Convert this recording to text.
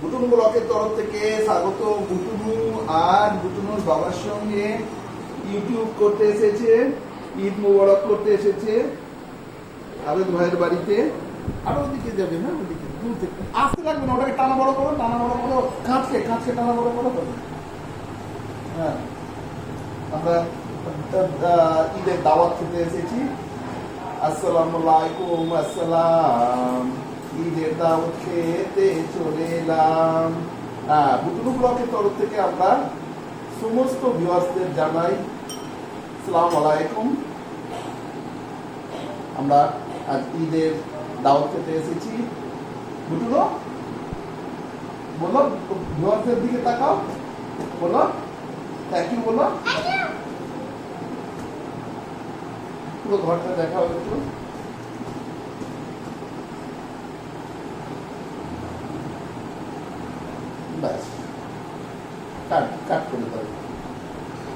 বুটুন ব্লকের তরফ থেকে স্বাগত বুটুনু আর বুটুনুর বাবার সঙ্গে ইউটিউব করতে এসেছে, ঈদ মুবারক করতে এসেছে। আবেদ ভাইয়ের বাড়িতে। আরও ওদিকে যাবে না, ওদিকে দূর থেকে। আসতে লাগবে না, ওটাকে টানা বড় করো, টানা বড় করো কাঁচকে কাঁচকে টানা বড় করো হ্যাঁ। আমরা ঈদের দাওয়াত খেতে এসেছি। আসসালামু আলাইকুম, আসসালাম। ঈদের দাওয়াত খেতে চলে এলাম হ্যাঁ বুটুলু ব্লকের তরফ থেকে আমরা সমস্ত ভিউয়ার্সদের জানাই সালাম আলাইকুম। আমরা আজ ঈদের দাওয়াত খেতে এসেছি। বুটুলো বলো ভিউয়ার্সদের দিকে তাকাও। বলো থ্যাংক ইউ বলো। পুরো ঘরটা দেখাও একটু। ব্যাস। কাট কাট করে দাও।